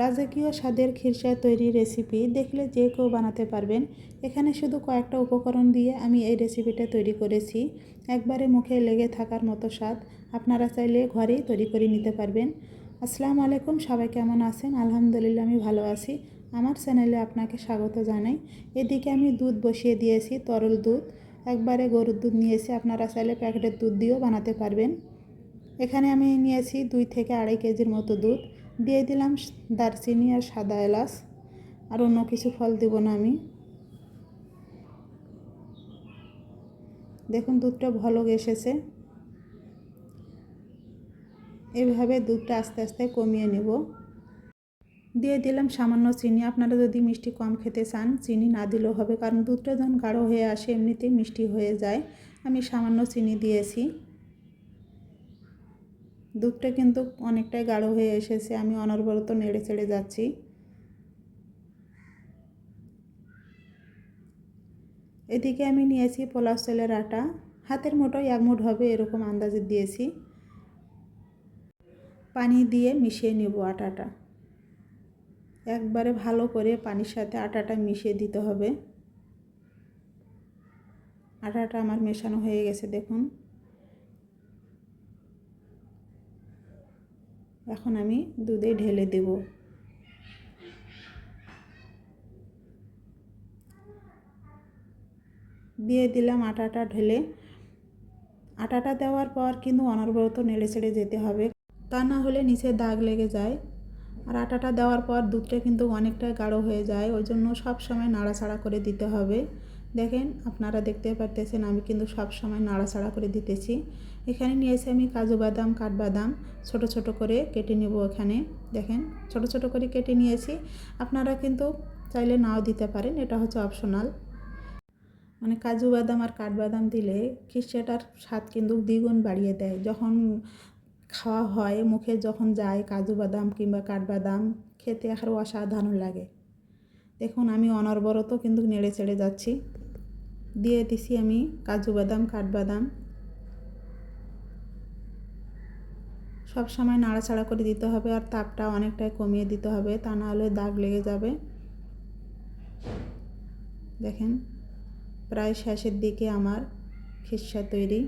রাজকীয় স্বাদের খিরসা তৈরি রেসিপি দেখলে যে কেউ বানাতে পারবেন। এখানে শুধু কয়েকটা উপকরণ দিয়ে আমি এই রেসিপিটা তৈরি করেছি। একবারে মুখে লেগে থাকার মতো স্বাদ আপনারা চাইলে ঘরেই তৈরি করে নিতে পারবেন। আসসালামু আলাইকুম, সবাই কেমন আছেন? আলহামদুলিল্লাহ, আমি ভালো আছি। আমার চ্যানেলে আপনাকে স্বাগত জানাই। এদিকে আমি দুধ বসিয়ে দিয়েছি, তরল দুধ। একবারে গরুর দুধ নিয়েছি, আপনারা চাইলে প্যাকেটের দুধ দিয়েও বানাতে পারবেন। এখানে আমি নিয়েছি দুই থেকে আড়াই কেজির মতো দুধ। দিয়ে দিলাম দারচিনি আর সাদা এলাচ, আর অন্য কিছু ফল দিব না আমি। দেখুন, দুধটা ভালো এসেছে। এভাবে দুধটা আস্তে আস্তে কমিয়ে নেব। দিয়ে দিলাম সামান্য চিনি। আপনারা যদি মিষ্টি কম খেতে চান, চিনি না দিলেও হবে, কারণ দুধটা যখন গাঢ় হয়ে আসে, এমনিতেই মিষ্টি হয়ে যায়। আমি সামান্য চিনি দিয়েছি। দুধটা কিন্তু অনেকটাই গাঢ় হয়ে এসেছে, আমি অনর্বরত নেড়ে চেড়ে যাচ্ছি। এদিকে আমি নিয়েছি পোলাও চালের আটা, হাতের মুঠোয় এক মুঠ হবে এরকম আন্দাজে দিয়েছি। পানি দিয়ে মিশিয়ে নেব আটাটা। একবারে ভালো করে পানির সাথে আটাটা মিশিয়ে দিতে হবে। আটাটা আমার মেশানো হয়ে গেছে, দেখুন। এখন আমি দুধে ঢেলে দেব। দিয়ে দিলাম আটাটা ঢেলে। আটাটা দেওয়ার পর কিন্তু অনর্বরত নেড়ে ছেড়ে যেতে হবে। তা না হলে নিচে দাগ লেগে যায়। আর আটাটা দেওয়ার পর দুধটা কিন্তু অনেকটাই গাঢ় হয়ে যায়। ওই জন্য সব সময় নাড়াচাড়া করে দিতে হবে। দেখেন, আপনারা দেখতে পারতেছেন, আমি কিন্তু সব সময় নাড়াচাড়া করে দিতেছি। এখানে নিয়েছি আমি কাজু বাদাম, কাঠবাদাম ছোট ছোট করে কেটে নেব এখানে। দেখেন, ছোট ছোট করে কেটে নিয়েছি। আপনারা কিন্তু চাইলে নাও দিতে পারেন, এটা হচ্ছে অপশনাল। মানে কাজু বাদাম আর কাঠবাদাম দিলে খিরচাটার স্বাদ কিন্তু দ্বিগুণ বাড়িয়ে দেয়। যখন খাওয়া হয়, মুখে যখন যায় কাজু বাদাম কিংবা কাঠবাদাম, খেতে আরও অসাধারণ লাগে। দেখুন, আমি অনর্বরত কিন্তু নেড়ে চেড়ে যাচ্ছি। দিয়ে দিছি আমি কাজু বাদাম, কাঠবাদাম। সব সময় নাড়াচাড়া করে দিতে হবে আর তাপটা অনেকটাই কমিয়ে দিতে হবে, তা না হলে দাগ লেগে যাবে। দেখেন, প্রায় শেষের দিকে আমার খিসা তৈরি।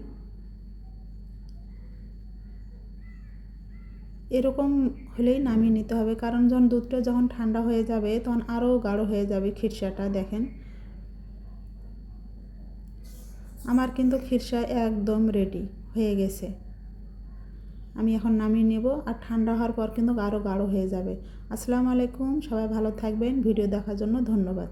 এরকম হলেই নামিয়ে নিতে হবে, কারণ যখন দুধটা যখন ঠান্ডা হয়ে যাবে, তখন আরও গাঢ় হয়ে যাবে খিরসাটা দেখেন। আমার কিন্তু খিরসা একদম রেডি হয়ে গেছে। আমি এখন নামিয়ে নেব আর ঠান্ডা হওয়ার পর কিন্তু আরও গাঢ় হয়ে যাবে। আসসালামু আলাইকুম, সবাই ভালো থাকবেন। ভিডিও দেখার জন্য ধন্যবাদ।